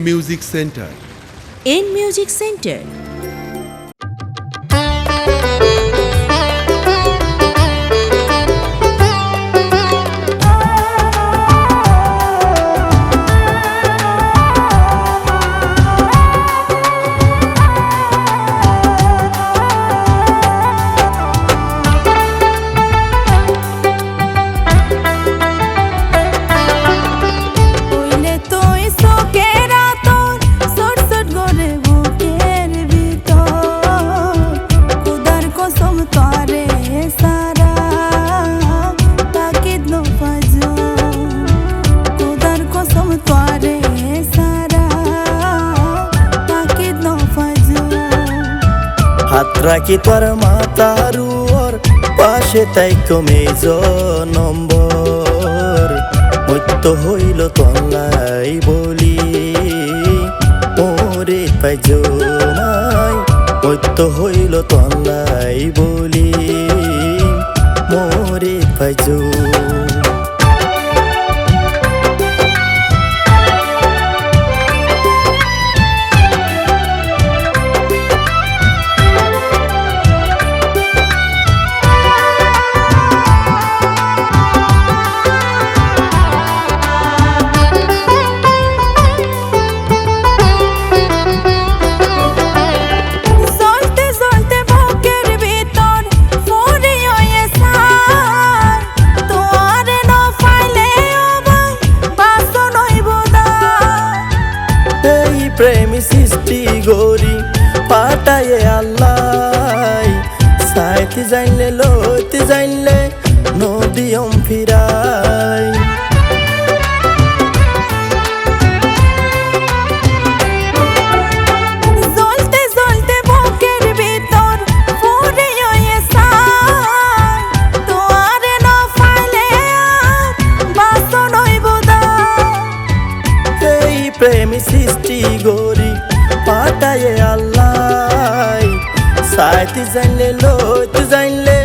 Music centre এন music centre হাত রাখি তোর মাতার ওর পাশে তাই কমে নম্বর মৃত্য হইল তল্লাই বলি, ওরে পাইজ নাই। মৃত্য হইল তল্লাই বলি মোরে পাইজ প্রেম সৃষ্টি গরি পাটায়ে আল্লাহ। সাইতে জানলে লোতে জানলে নদী ফিরায় প্রেমী সৃষ্টি গরি পাঠায়ে আল্লাহ। সাইতে জানলে লোত জানলে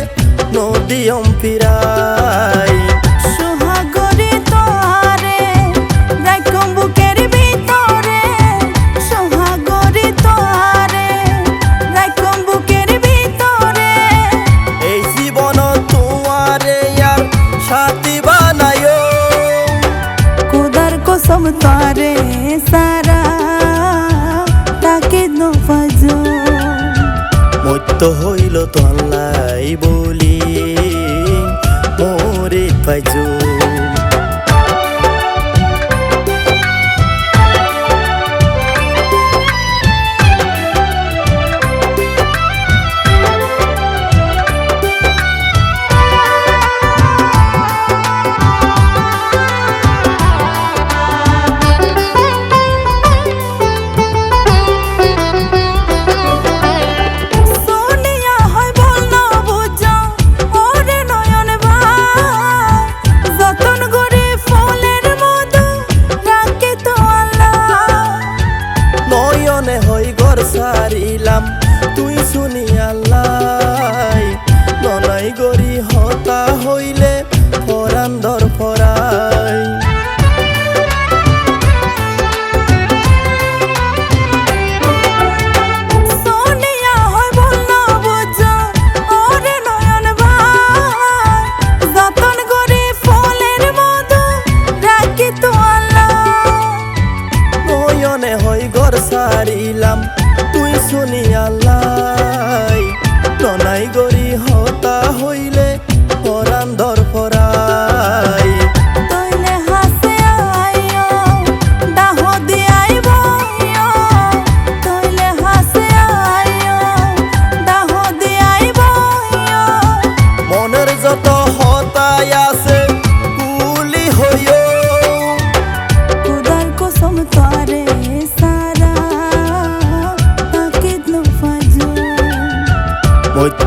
নদী অম্পিরা করে তাকে হইল তো আল্লাহ বলি মোরে পাইজো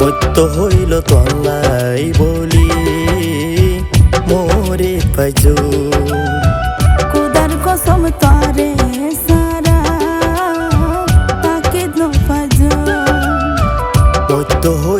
অত্য হইল তলাই বলি মোরে পাইজু কুদার কসম তারে সারা তাকে ঐত্য হইল